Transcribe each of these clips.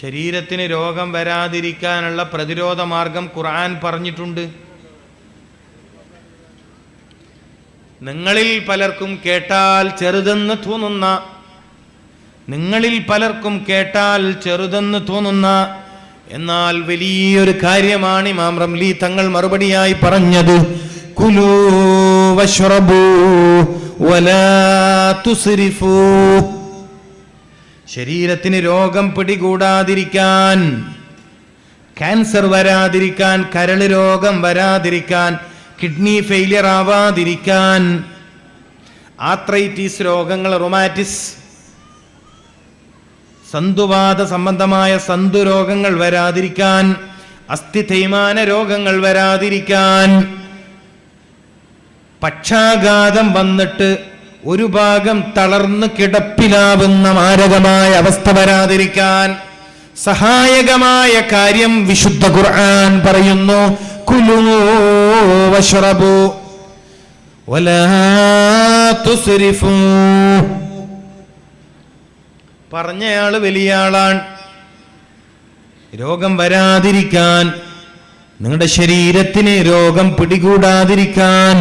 ശരീരത്തിന് രോഗം വരാതിരിക്കാനുള്ള പ്രതിരോധ മാർഗം ഖുർആൻ പറഞ്ഞിട്ടുണ്ട്. നിങ്ങളിൽ പലർക്കും കേട്ടാൽ ചെറുതെന്ന് തോന്നുന്ന നിങ്ങളിൽ പലർക്കും കേട്ടാൽ ചെറുതെന്ന് തോന്നുന്ന എന്നാൽ വലിയൊരു കാര്യമാണ് ഇമാം റംലി തങ്ങൾ മറുപടിയായി പറഞ്ഞത്. കുലൂ വശ്രബൂ വലാ തുസ്രിഫൂ. ശരീരത്തിന് രോഗം പിടികൂടാതിരിക്കാൻ ക്യാൻസർ വരാതിരിക്കാൻ കരൾ രോഗം വരാതിരിക്കാൻ കിഡ്നി ഫെയിലിയർ ആവാതിരിക്കാൻ ആത്രൈറ്റിസ് രോഗങ്ങൾ റൊമാറ്റിസ് സന്തുവാദ സംബന്ധമായ സന്തു രോഗങ്ങൾ വരാതിരിക്കാൻ അസ്ഥി തേയ്മാന രോഗങ്ങൾ വരാതിരിക്കാൻ പക്ഷാഘാതം വന്നിട്ട് ഒരു ഭാഗം തളർന്ന് കിടപ്പിലാവുന്ന മാരകമായ അവസ്ഥ വരാതിരിക്കാൻ സഹായകമായ കാര്യം വിശുദ്ധ ഖുർആൻ പറയുന്നു. കുലൂ പറഞ്ഞയാൾ വലിയ ആളാണ് രോഗം വരാതിരിക്കാൻ നിങ്ങളുടെ ശരീരത്തിന് രോഗം പിടികൂടാതിരിക്കാൻ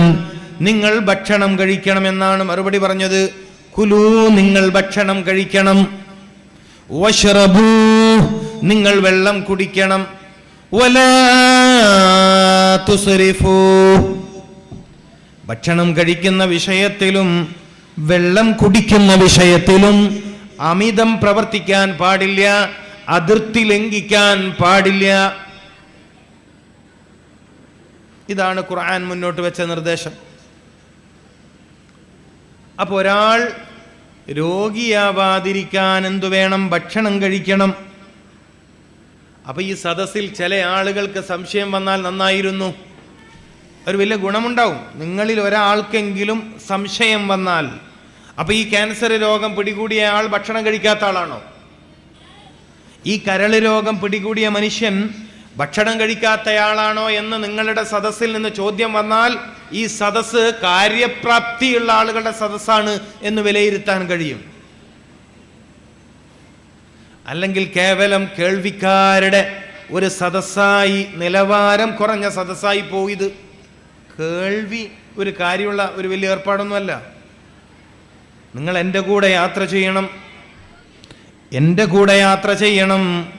നിങ്ങൾ ഭക്ഷണം കഴിക്കണം എന്നാണ് മറുപടി പറഞ്ഞത്. കുലു നിങ്ങൾ ഭക്ഷണം കഴിക്കണം. നിങ്ങൾ വെള്ളം കുടിക്കണം. ഭക്ഷണം കഴിക്കുന്ന വിഷയത്തിലും വെള്ളം കുടിക്കുന്ന വിഷയത്തിലും അമിതം പ്രവർത്തിക്കാൻ പാടില്ല അതിർത്തി ലംഘിക്കാൻ പാടില്ല. ഇതാണ് ഖുർആൻ മുന്നോട്ട് വെച്ച നിർദ്ദേശം. അപ്പോൾ ഒരാൾ രോഗിയാവാതിരിക്കാൻ എന്തു വേണം? ഭക്ഷണം കഴിക്കണം. അപ്പൊ ഈ സദസ്സിൽ ചില ആളുകൾക്ക് സംശയം വന്നാൽ നന്നായിരുന്നു. ഒരു വലിയ ഗുണമുണ്ടാവും. നിങ്ങളിൽ ഒരാൾക്കെങ്കിലും സംശയം വന്നാൽ. അപ്പൊ ഈ ക്യാൻസർ രോഗം പിടികൂടിയ ആൾ ഭക്ഷണം കഴിക്കാത്ത ആളാണോ? ഈ കരൾ രോഗം പിടികൂടിയ മനുഷ്യൻ ഭക്ഷണം കഴിക്കാത്തയാളാണോ എന്ന് നിങ്ങളുടെ സദസ്സിൽ നിന്ന് ചോദ്യം വന്നാൽ ഈ സദസ്സ് കാര്യപ്രാപ്തിയുള്ള ആളുകളുടെ സദസ്സാണ് എന്ന് വിലയിരുത്താൻ കഴിയും. അല്ലെങ്കിൽ കേവലം കേൾവിക്കാരുടെ ഒരു സദസ്സായി നിലവാരം കുറഞ്ഞ സദസ്സായി പോയത്. കേൾവി ഒരു കാര്യമുള്ള ഒരു വലിയ ഏർപ്പാടൊന്നുമല്ല. നിങ്ങൾ എന്റെ കൂടെ യാത്ര ചെയ്യണം. എന്റെ കൂടെ യാത്ര ചെയ്യണം.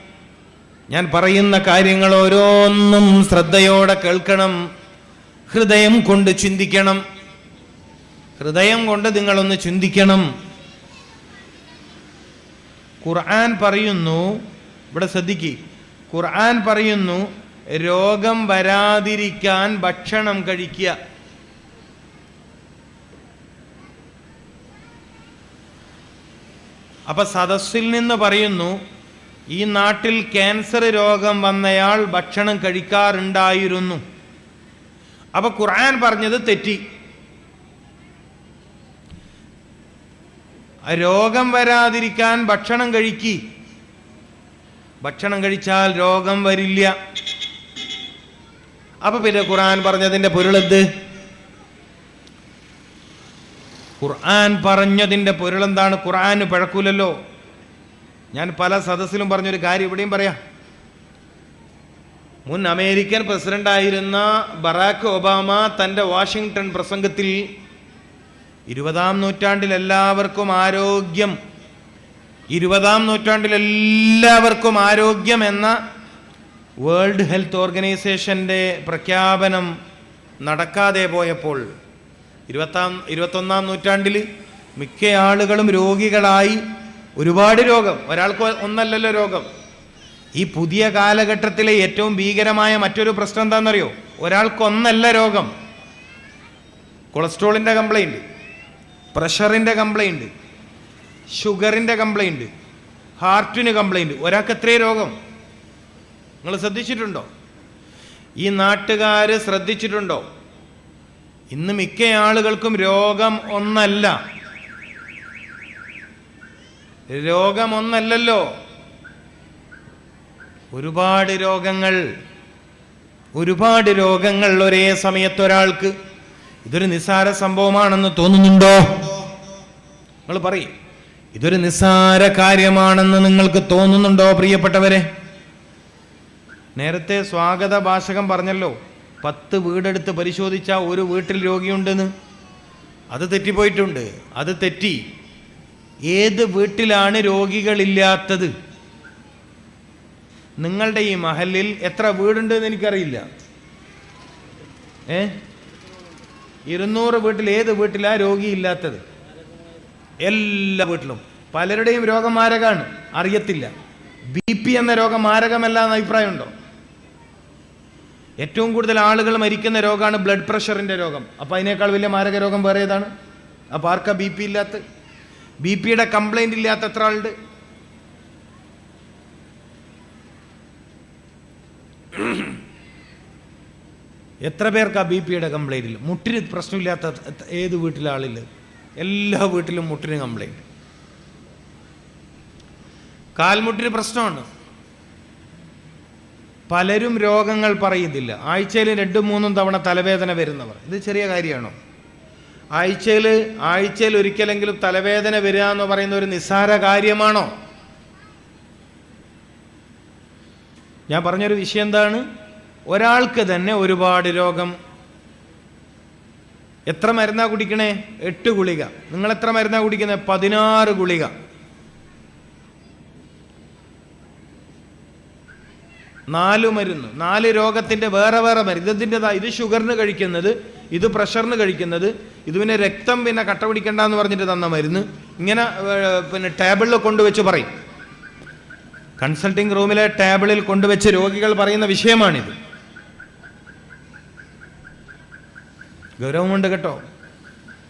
ഞാൻ പറയുന്ന കാര്യങ്ങൾ ഓരോന്നും ശ്രദ്ധയോടെ കേൾക്കണം. ഹൃദയം കൊണ്ട് ചിന്തിക്കണം. ഹൃദയം കൊണ്ട് നിങ്ങളൊന്ന് ചിന്തിക്കണം. ഖുർആൻ പറയുന്നു ഇവിടെ ശ്രദ്ധിക്ക്. ഖുർആൻ പറയുന്നു രോഗം വരാതിരിക്കാൻ ഭക്ഷണം കഴിക്കുക. അപ്പൊ സദസ്സിൽ നിന്ന് പറയുന്നു ഈ നാട്ടിൽ ക്യാൻസർ രോഗം വന്നയാൾ ഭക്ഷണം കഴിക്കാറുണ്ടായിരുന്നു. അപ്പൊ ഖുർആൻ പറഞ്ഞത് തെറ്റി. രോഗം വരാതിരിക്കാൻ ഭക്ഷണം കഴിക്കി. ഭക്ഷണം കഴിച്ചാൽ രോഗം വരില്ല. അപ്പൊ പിന്നെ ഖുർആൻ പറഞ്ഞതിന്റെ പൊരുളെന്ത്? ഖുർആൻ പറഞ്ഞതിന്റെ പൊരുളെന്താണ്? ഖുർആന് പഴക്കൂലല്ലോ. ഞാൻ പല സദസ്സിലും പറഞ്ഞൊരു കാര്യം ഇവിടെയും പറയാം. മുൻ അമേരിക്കൻ പ്രസിഡന്റായിരുന്ന ബറാക്ക് ഒബാമ തന്റെ വാഷിങ്ടൺ പ്രസംഗത്തിൽ ഇരുപതാം നൂറ്റാണ്ടിൽ എല്ലാവർക്കും ആരോഗ്യം ഇരുപതാം നൂറ്റാണ്ടിൽ എല്ലാവർക്കും ആരോഗ്യം എന്ന വേൾഡ് ഹെൽത്ത് ഓർഗനൈസേഷന്റെ പ്രഖ്യാപനം നടക്കാതെ പോയപ്പോൾ ഇരുപത്താം ഇരുപത്തൊന്നാം നൂറ്റാണ്ടിൽ മിക്ക ആളുകളും രോഗികളായി ഒരുപാട് രോഗം. ഒരാൾക്ക് ഒന്നല്ലല്ലോ രോഗം. ഈ പുതിയ കാലഘട്ടത്തിലെ ഏറ്റവും ഭീകരമായ മറ്റൊരു പ്രശ്നം എന്താണെന്നറിയോ? ഒരാൾക്ക് ഒന്നല്ല രോഗം. കൊളസ്ട്രോളിന്റെ കംപ്ലൈന്റ് പ്രഷറിന്റെ കംപ്ലൈന്റ് ഷുഗറിന്റെ കംപ്ലൈന്റ് ഹാർട്ടിന് കംപ്ലൈന്റ് ഒരാൾക്ക് എത്രയും രോഗം? നിങ്ങൾ ശ്രദ്ധിച്ചിട്ടുണ്ടോ? ഈ നാട്ടുകാർ ശ്രദ്ധിച്ചിട്ടുണ്ടോ? ഇന്ന് മിക്ക ആളുകൾക്കും രോഗം ഒന്നല്ല. രോഗം ഒന്നല്ലല്ലോ ഒരുപാട് രോഗങ്ങൾ ഒരുപാട് രോഗങ്ങൾ ഒരേ സമയത്ത് ഒരാൾക്ക്. ഇതൊരു നിസ്സാര സംഭവമാണെന്ന് തോന്നുന്നുണ്ടോ? നിങ്ങൾ പറയും ഇതൊരു നിസ്സാര കാര്യമാണെന്ന് നിങ്ങൾക്ക് തോന്നുന്നുണ്ടോ പ്രിയപ്പെട്ടവരെ? നേരത്തെ സ്വാഗത ഭാഷകം പറഞ്ഞല്ലോ പത്ത് വീടെടുത്ത് പരിശോധിച്ചാൽ ഒരു വീട്ടിൽ രോഗിയുണ്ടെന്ന്. അത് തെറ്റിപ്പോയിട്ടുണ്ട് അത് തെറ്റി. ഏത് വീട്ടിലാണ് രോഗികളില്ലാത്തത്? നിങ്ങളുടെ ഈ മഹലിൽ എത്ര വീടുണ്ട് എന്ന് എനിക്കറിയില്ല. ഏ? ഇരുന്നൂറ് വീട്ടിൽ ഏത് വീട്ടിലാ രോഗിയില്ലാത്തത്? എല്ലാ വീട്ടിലും. പലരുടെയും രോഗം മാരകമാണ് അറിയത്തില്ല. ബി പി എന്ന രോഗം മാരകമല്ല എന്ന അഭിപ്രായമുണ്ടോ? ഏറ്റവും കൂടുതൽ ആളുകൾ മരിക്കുന്ന രോഗമാണ് ബ്ലഡ് പ്രഷറിന്റെ രോഗം. അപ്പൊ അതിനേക്കാൾ വലിയ മാരക രോഗം വേറെ ഏതാണ്? അപ്പൊ ആർക്കാ ബി പി ഇല്ലാത്ത ബി പിയുടെ കംപ്ലൈന്റ് ഇല്ലാത്ത എത്ര ആളുണ്ട്? എത്ര പേർക്കാ ബി പിയുടെ കംപ്ലൈന്റിൽ മുട്ടിന് പ്രശ്നമില്ലാത്ത ഏത് വീട്ടിലെ ആളില്ല എല്ലാ വീട്ടിലും മുട്ടിന് കംപ്ലൈന്റ് കാൽമുട്ടിന് പ്രശ്നമാണ്. പലരും രോഗങ്ങൾ പറയുന്നില്ല. ആഴ്ചയിൽ രണ്ടും മൂന്നും തവണ തലവേദന വരുന്നവർ. ഇത് ചെറിയ കാര്യമാണോ? ആഴ്ചയിൽ ആഴ്ചയിൽ ഒരിക്കലെങ്കിലും തലവേദന വരിക എന്ന് പറയുന്ന ഒരു നിസ്സാര കാര്യമാണോ? ഞാൻ പറഞ്ഞൊരു വിഷയം എന്താണ്? ഒരാൾക്ക് തന്നെ ഒരുപാട് രോഗം. എത്ര മരുന്നാണ് കുടിക്കണേ? എട്ട് ഗുളിക. നിങ്ങൾ എത്ര മരുന്നാണ് കുടിക്കുന്നത്? പതിനാറ് ഗുളിക. നാല് മരുന്ന്. നാല് രോഗത്തിന്റെ വേറെ വേറെ മരുന്ന്. ഇതിന്റെതാ ഇത് ഷുഗറിന് കഴിക്കുന്നത് ഇത് പ്രഷറിന് കഴിക്കുന്നത് ഇത് പിന്നെ രക്തം പിന്നെ കട്ട പിടിക്കണ്ട എന്ന് പറഞ്ഞിട്ട് തന്ന മരുന്ന്. ഇങ്ങനെ പിന്നെ ടേബിളിൽ കൊണ്ടുവച്ച് പറയും. കൺസൾട്ടിംഗ് റൂമിലെ ടേബിളിൽ കൊണ്ടുവച്ച് രോഗികൾ പറയുന്ന വിഷയമാണിത്. ഗൗരവമുണ്ട് കേട്ടോ.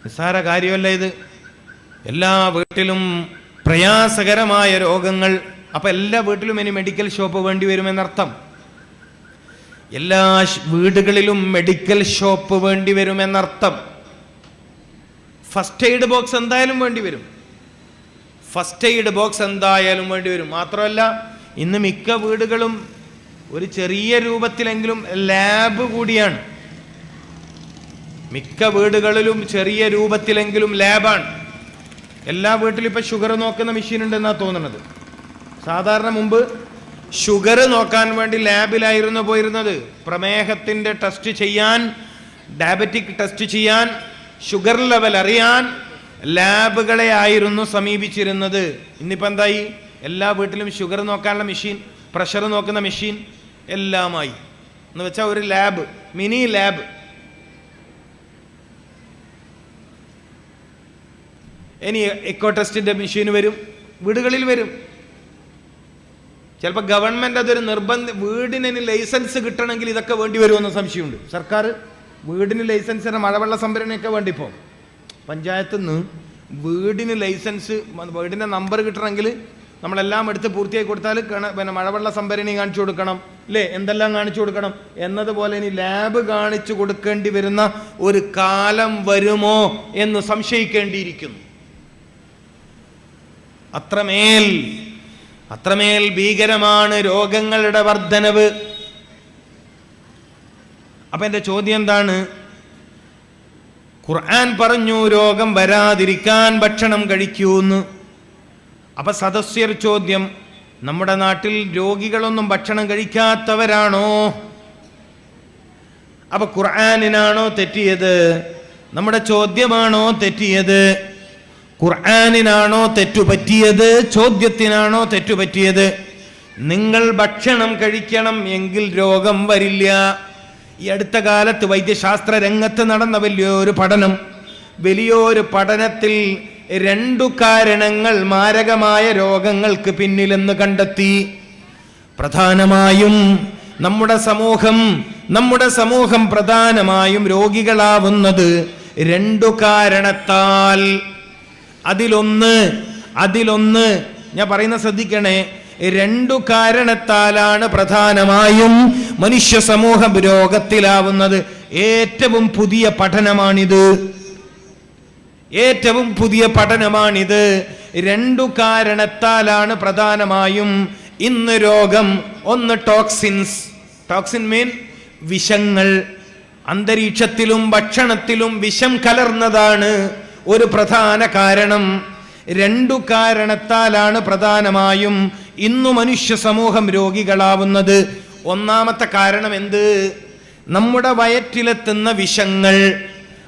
നിസ്സാര കാര്യമല്ല ഇത്. എല്ലാ വീട്ടിലും പ്രയാസകരമായ രോഗങ്ങൾ അപ്പൊ എല്ലാ വീട്ടിലും ഇനി മെഡിക്കൽ ഷോപ്പ് വേണ്ടി വരുമെന്നർത്ഥം. എല്ലാ വീടുകളിലും മെഡിക്കൽ ഷോപ്പ് വേണ്ടി വരുമെന്നർത്ഥം. ഫസ്റ്റ് എയ്ഡ് ബോക്സ് എന്തായാലും വേണ്ടി വരും. ഫസ്റ്റ് എയ്ഡ് ബോക്സ് എന്തായാലും വേണ്ടി വരും. മാത്രമല്ല ഇന്ന് മിക്ക വീടുകളും ഒരു ചെറിയ രൂപത്തിലെങ്കിലും ലാബ് കൂടിയാണ്. മിക്ക വീടുകളിലും ചെറിയ രൂപത്തിലെങ്കിലും ലാബാണ് എല്ലാ വീട്ടിലും ഇപ്പൊ ഷുഗർ നോക്കുന്ന മെഷീൻ ഉണ്ടെന്നാണ് തോന്നുന്നത് സാധാരണ മുമ്പ് ഷുഗർ നോക്കാൻ വേണ്ടി ലാബിലായിരുന്നു പോയിരുന്നത്. പ്രമേഹത്തിന്റെ ടെസ്റ്റ് ചെയ്യാൻ ഡയബറ്റിക് ടെസ്റ്റ് ചെയ്യാൻ ഷുഗർ ലെവൽ അറിയാൻ ലാബുകളെ ആയിരുന്നു സമീപിച്ചിരുന്നത്. ഇന്നിപ്പോൾ എന്തായി? എല്ലാ വീട്ടിലും ഷുഗർ നോക്കാനുള്ള മെഷീൻ പ്രഷർ നോക്കുന്ന മെഷീൻ എല്ലാമായി. എന്ന് വെച്ചാൽ ഒരു ലാബ് മിനി ലാബ്. ഇനി എക്കോ ടെസ്റ്റിന്റെ മെഷീൻ വരും വീടുകളിൽ വരും. ചിലപ്പോൾ ഗവൺമെന്റ് അതൊരു നിർബന്ധ വീടിന് ലൈസൻസ് കിട്ടണമെങ്കിൽ ഇതൊക്കെ വേണ്ടി വരുമെന്ന് സംശയമുണ്ട്. സർക്കാർ വീടിന് ലൈസൻസിന് മഴവെള്ള സംഭരണിയൊക്കെ വേണ്ടി ഇപ്പോൾ പഞ്ചായത്ത് നിന്ന് വീടിന് ലൈസൻസ് വീടിന്റെ നമ്പർ കിട്ടണമെങ്കിൽ നമ്മളെല്ലാം എടുത്ത് പൂർത്തിയാക്കി കൊടുത്താൽ പിന്നെ മഴവെള്ള സംഭരണി കാണിച്ചു കൊടുക്കണം അല്ലേ എന്തെല്ലാം കാണിച്ചു കൊടുക്കണം? എന്നതുപോലെ ഇനി ലാബ് കാണിച്ചു കൊടുക്കേണ്ടി വരുന്ന ഒരു കാലം വരുമോ എന്ന് സംശയിക്കേണ്ടിയിരിക്കുന്നു. അത്രമേൽ അത്രമേൽ ഭീകരമാണ് രോഗങ്ങളുടെ വർധനവ്. അപ്പൊ എന്റെ ചോദ്യം എന്താണ്? ഖുർആൻ പറഞ്ഞു രോഗം വരാതിരിക്കാൻ ഭക്ഷണം കഴിക്കൂന്ന്. അപ്പൊ സദസ്യർ ചോദ്യം നമ്മുടെ നാട്ടിൽ രോഗികളൊന്നും ഭക്ഷണം കഴിക്കാത്തവരാണോ? അപ്പൊ ഖുർആാനിനാണോ തെറ്റിയത്? നമ്മുടെ ചോദ്യമാണോ തെറ്റിയത്? ഖുർആനിനാണോ തെറ്റുപറ്റിയത്? ചോദ്യത്തിനാണോ തെറ്റുപറ്റിയത്? നിങ്ങൾ ഭക്ഷണം കഴിക്കണം എങ്കിൽ രോഗം വരില്ല. ഈ അടുത്ത കാലത്ത് വൈദ്യശാസ്ത്ര രംഗത്ത് നടന്ന വലിയൊരു പഠനം. വലിയൊരു പഠനത്തിൽ രണ്ടു കാരണങ്ങൾ മാരകമായ രോഗങ്ങൾക്ക് പിന്നിലെന്ന് കണ്ടെത്തി. പ്രധാനമായും നമ്മുടെ സമൂഹം നമ്മുടെ സമൂഹം പ്രധാനമായും രോഗികളാവുന്നത് രണ്ടു കാരണത്താൽ. അതിലൊന്ന് അതിലൊന്ന്. ഞാൻ പറയുന്ന ശ്രദ്ധിക്കണേ. രണ്ടു കാരണത്താലാണ് പ്രധാനമായും മനുഷ്യ സമൂഹം രോഗത്തിലാവുന്നത്. ഏറ്റവും പുതിയ പഠനമാണിത്. ഏറ്റവും പുതിയ പഠനമാണിത്. രണ്ടു കാരണത്താലാണ് പ്രധാനമായും ഇന്ന് രോഗം. ഒന്ന് ടോക്സിൻസ്. ടോക്സിൻ മീൻ വിഷങ്ങൾ. അന്തരീക്ഷത്തിലും ഭക്ഷണത്തിലും വിഷം കലർന്നതാണ്. ഒരു പ്രധാന കാരണം. രണ്ടു കാരണത്താലാണ് പ്രധാനമായും ഇന്നു മനുഷ്യ സമൂഹം രോഗികളാവുന്നത്. ഒന്നാമത്തെ കാരണം എന്ത്? നമ്മുടെ വയറ്റിലെത്തുന്ന വിഷങ്ങൾ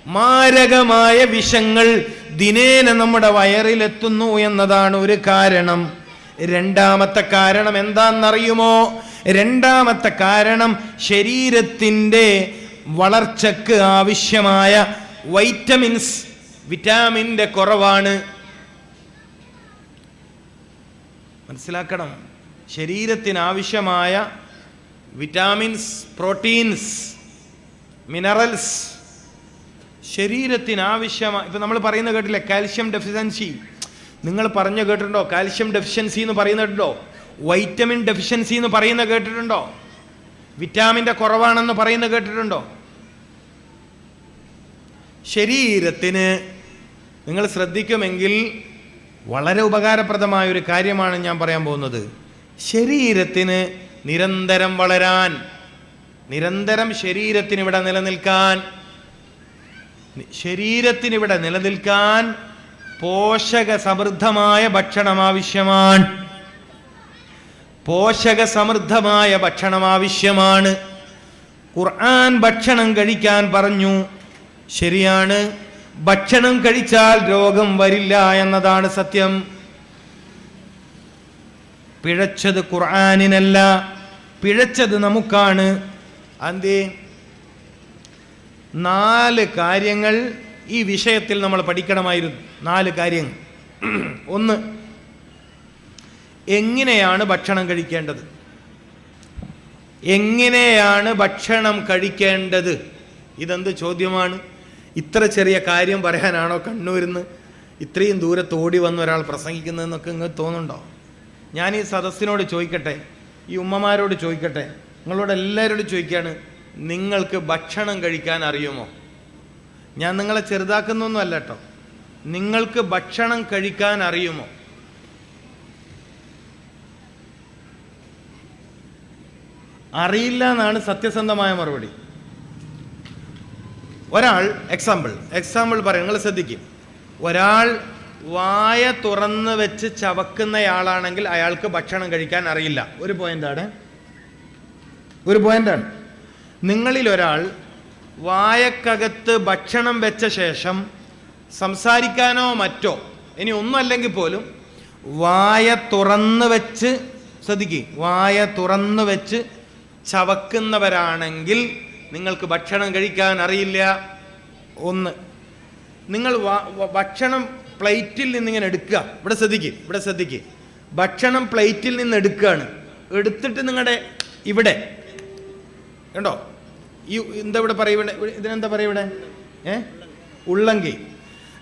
മാരകമായ വിഷങ്ങൾ ദിനേന നമ്മുടെ വയറിലെത്തുന്നു എന്നതാണ് ഒരു കാരണം. രണ്ടാമത്തെ കാരണം എന്താണെന്നറിയുമോ? രണ്ടാമത്തെ കാരണം ശരീരത്തിന്റെ വളർച്ചക്ക് ആവശ്യമായ വൈറ്റമിൻസ് വിറ്റാമിന്റെ കുറവാണ്. മനസ്സിലാക്കണം. ശരീരത്തിന് ആവശ്യമായ വിറ്റാമിൻസ് പ്രോട്ടീൻസ് മിനറൽസ് ശരീരത്തിന് ആവശ്യമായ ഇപ്പം നമ്മൾ പറയുന്ന കേട്ടില്ലേ കാൽഷ്യം ഡെഫിഷ്യൻസി. നിങ്ങൾ പറഞ്ഞു കേട്ടിട്ടുണ്ടോ? കാൽഷ്യം ഡെഫിഷ്യൻസി എന്ന് പറയുന്ന കേട്ടിട്ടുണ്ടോ? വൈറ്റമിൻ ഡെഫിഷ്യൻസി എന്ന് പറയുന്ന കേട്ടിട്ടുണ്ടോ? വിറ്റാമിന്റെ കുറവാണെന്ന് പറയുന്ന കേട്ടിട്ടുണ്ടോ? ശരീരത്തിന് നിങ്ങൾ ശ്രദ്ധിക്കുമെങ്കിൽ വളരെ ഉപകാരപ്രദമായ ഒരു കാര്യമാണ് ഞാൻ പറയാൻ പോകുന്നത്. ശരീരത്തിന് നിരന്തരം വളരാൻ നിരന്തരം ശരീരത്തിന് ഇവിടെ നിലനിൽക്കാൻ ശരീരത്തിന് ഇവിടെ നിലനിൽക്കാൻ പോഷക സമൃദ്ധമായ ഭക്ഷണം ആവശ്യമാണ്. പോഷക സമൃദ്ധമായ ഭക്ഷണം ആവശ്യമാണ്. ഖുർആൻ ഭക്ഷണം കഴിക്കാൻ പറഞ്ഞു. ശരിയാണ്. ഭക്ഷണം കഴിച്ചാൽ രോഗം വരില്ല എന്നതാണ് സത്യം. പിഴച്ചത് ഖുർആാനിനല്ല പിഴച്ചത് നമുക്കാണ്. അന്തേ നാല് കാര്യങ്ങൾ ഈ വിഷയത്തിൽ നമ്മൾ പഠിക്കണമായിരുന്നു. നാല് കാര്യങ്ങൾ. ഒന്ന് എങ്ങനെയാണ് ഭക്ഷണം കഴിക്കേണ്ടത്? എങ്ങനെയാണ് ഭക്ഷണം കഴിക്കേണ്ടത്? ഇതെന്ത് ചോദ്യമാണ്? ഇത്ര ചെറിയ കാര്യം പറയാനാണോ കണ്ണൂരിന്ന്? ഇത്രയും ദൂരത്ത് ഓടി വന്ന ഒരാൾ പ്രസംഗിക്കുന്നതെന്നൊക്കെ നിങ്ങൾക്ക് തോന്നുന്നുണ്ടോ? ഞാൻ ഈ സദസ്സിനോട് ചോദിക്കട്ടെ ഈ ഉമ്മമാരോട് ചോദിക്കട്ടെ നിങ്ങളോട് എല്ലാവരോടും ചോദിക്കുകയാണ് നിങ്ങൾക്ക് ഭക്ഷണം കഴിക്കാൻ അറിയുമോ? ഞാൻ നിങ്ങളെ ചെറുതാക്കുന്നൊന്നും അല്ല കേട്ടോ. നിങ്ങൾക്ക് ഭക്ഷണം കഴിക്കാൻ അറിയുമോ? അറിയില്ല എന്നാണ് സത്യസന്ധമായ മറുപടി. ഒരാൾ എക്സാമ്പിൾ എക്സാമ്പിൾ പറയാം നിങ്ങൾ ശ്രദ്ധിക്കും. ഒരാൾ വായ തുറന്ന് വെച്ച് ചവക്കുന്നയാളാണെങ്കിൽ അയാൾക്ക് ഭക്ഷണം കഴിക്കാൻ അറിയില്ല. ഒരു പോയിന്റാണ് ഒരു പോയിന്റാണ് നിങ്ങളിൽ ഒരാൾ വായക്കകത്ത് ഭക്ഷണം വെച്ച ശേഷം സംസാരിക്കാനോ മറ്റോ ഇനി ഒന്നുമല്ലെങ്കിൽ പോലും വായ തുറന്ന് വെച്ച് ശ്രദ്ധിക്കുക വായ തുറന്ന് വെച്ച് ചവക്കുന്നവരാണെങ്കിൽ നിങ്ങൾക്ക് ഭക്ഷണം കഴിക്കാൻ അറിയില്ല. ഒന്ന് നിങ്ങൾ ഭക്ഷണം പ്ലേറ്റിൽ നിന്നിങ്ങനെ എടുക്കുക. ഇവിടെ ശ്രദ്ധിക്കുക ഇവിടെ ശ്രദ്ധിക്കുക ഭക്ഷണം പ്ലേറ്റിൽ നിന്ന് എടുക്കുകയാണ്. എടുത്തിട്ട് നിങ്ങളുടെ ഇവിടെ കണ്ടോ? ഈ എന്താ ഇവിടെ പറയൂടെ ഇതിനെന്താ പറയവിടെ ഏ? ഉള്ളങ്കൈ.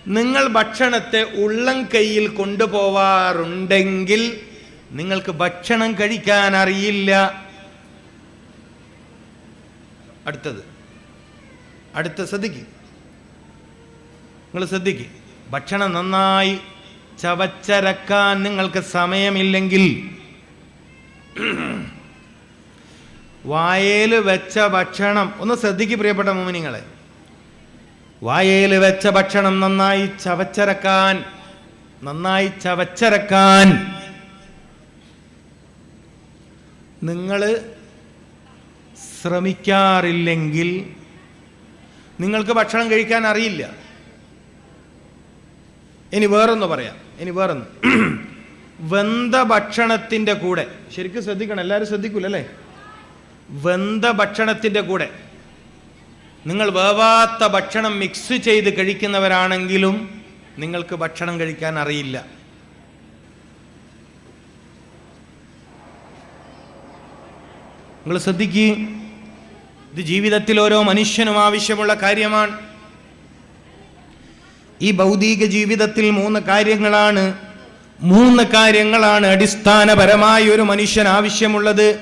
നിങ്ങൾ ഭക്ഷണത്തെ ഉള്ളം കൈയിൽ കൊണ്ടുപോവാറുണ്ടെങ്കിൽ നിങ്ങൾക്ക് ഭക്ഷണം കഴിക്കാൻ അറിയില്ല. അടുത്തത്. അടുത്ത ശ്രദ്ധിക്ക്. നിങ്ങൾ ശ്രദ്ധിക്ക്. ഭക്ഷണം നന്നായി ചവച്ചരക്കാൻ നിങ്ങൾക്ക് സമയമില്ലെങ്കിൽ വായേൽ വെച്ച ഭക്ഷണം ഒന്ന് ശ്രദ്ധിക്ക് പ്രിയപ്പെട്ട മോമിനിങ്ങളെ. വായേൽ വെച്ച ഭക്ഷണം നന്നായി ചവച്ചരക്കാൻ നന്നായി ചവച്ചരക്കാൻ നിങ്ങൾ ശ്രമിക്കാറില്ലെങ്കിൽ നിങ്ങൾക്ക് ഭക്ഷണം കഴിക്കാൻ അറിയില്ല. ഇനി വേറൊന്ന് പറയാം. ഇനി വേറൊന്ന്. വെന്ത ഭക്ഷണത്തിന്റെ കൂടെ. ശരിക്കും ശ്രദ്ധിക്കണം എല്ലാവരും ശ്രദ്ധിക്കൂലല്ലേ? വെന്ത ഭക്ഷണത്തിന്റെ കൂടെ. നിങ്ങൾ വേവാത്ത ഭക്ഷണം മിക്സ് ചെയ്ത് കഴിക്കുന്നവരാണെങ്കിലും നിങ്ങൾക്ക് ഭക്ഷണം കഴിക്കാൻ അറിയില്ല. നിങ്ങൾ ശ്രദ്ധിക്കുക ഇത് ജീവിതത്തിൽ ഓരോ മനുഷ്യനും ആവശ്യമുള്ള കാര്യമാണ്. ഈ ഭൗതിക ജീവിതത്തിൽ മൂന്ന് കാര്യങ്ങളാണ്. മൂന്ന് കാര്യങ്ങളാണ് അടിസ്ഥാനപരമായി ഒരു മനുഷ്യൻ ആവശ്യമുള്ളത്.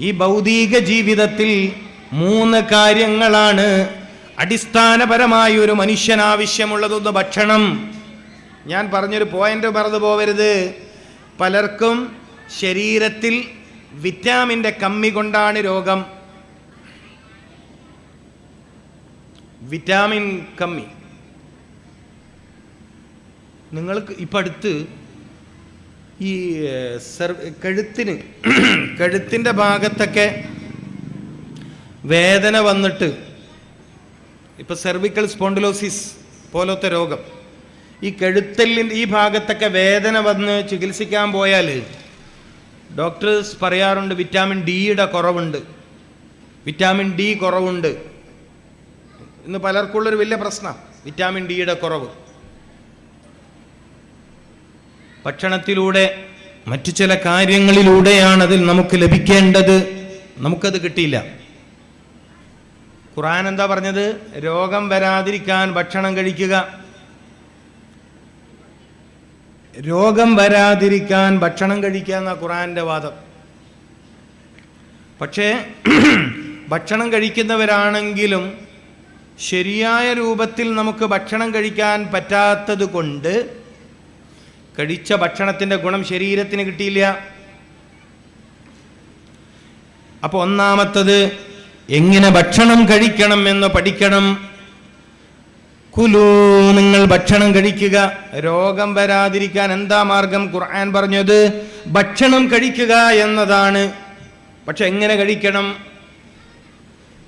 ഈ ഭൗതിക ജീവിതത്തിൽ മൂന്ന് കാര്യങ്ങളാണ് അടിസ്ഥാനപരമായി ഒരു മനുഷ്യൻ ആവശ്യമുള്ളതൊന്ന് ഭക്ഷണം. ഞാൻ പറഞ്ഞൊരു പോയിന്റ് മറന്നു പോവരുത് പലർക്കും ശരീരത്തിൽ വിറ്റാമിന്റെ കമ്മി കൊണ്ടാണ് രോഗം. വിറ്റാമിൻ കമ്മി. നിങ്ങൾക്ക് ഇപ്പം അടുത്ത് ഈ സർ കഴുത്തിന് കഴുത്തിന്റെ ഭാഗത്തൊക്കെ വേദന വന്നിട്ട് ഇപ്പം സെർവിക്കൽ സ്പോണ്ടിലോസിസ് പോലത്തെ രോഗം. ഈ കഴുത്തലിന്റെ ഈ ഭാഗത്തൊക്കെ വേദന വന്ന് ചികിത്സിക്കാൻ പോയാൽ ഡോക്ടേഴ്സ് പറയാറുണ്ട് വിറ്റാമിൻ ഡിയുടെ കുറവുണ്ട്. വിറ്റാമിൻ ഡി കുറവുണ്ട്. ഇന്ന് പലർക്കുള്ളൊരു വലിയ പ്രശ്നമാണ് വിറ്റാമിൻ ഡിയുടെ കുറവ്. ഭക്ഷണത്തിലൂടെ മറ്റു ചില കാര്യങ്ങളിലൂടെയാണ് അതിൽ നമുക്ക് ലഭിക്കേണ്ടത്. നമുക്കത് കിട്ടിയില്ല. ഖുറാൻ എന്താ പറഞ്ഞത്? രോഗം വരാതിരിക്കാൻ ഭക്ഷണം കഴിക്കുക. രോഗം വരാതിരിക്കാൻ ഭക്ഷണം കഴിക്കുക എന്ന ഖുറാന്റെ വാദം. പക്ഷേ ഭക്ഷണം കഴിക്കുന്നവരാണെങ്കിലും ശരിയായ രൂപത്തിൽ നമുക്ക് ഭക്ഷണം കഴിക്കാൻ പറ്റാത്തത് കൊണ്ട് കഴിച്ച ഭക്ഷണത്തിന്റെ ഗുണം ശരീരത്തിന് കിട്ടിയില്ല. അപ്പോൾ ഒന്നാമത്തത് എങ്ങനെ ഭക്ഷണം കഴിക്കണം എന്ന് പഠിക്കണം. കുലു നിങ്ങൾ ഭക്ഷണം കഴിക്കുക. രോഗം വരാതിരിക്കാൻ എന്താ മാർഗം? ഖുർആൻ പറഞ്ഞത് ഭക്ഷണം കഴിക്കുക എന്നതാണ്. പക്ഷെ എങ്ങനെ കഴിക്കണം?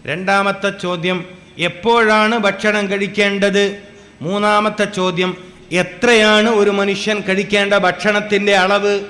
രണ്ടാമത്തെ ചോദ്യം എപ്പോഴാണ് ഭക്ഷണം കഴിക്കേണ്ടത്? മൂന്നാമത്തെ ചോദ്യം എത്രയാണ് ഒരു മനുഷ്യൻ കഴിക്കേണ്ട ഭക്ഷണത്തിന്റെ അളവ്?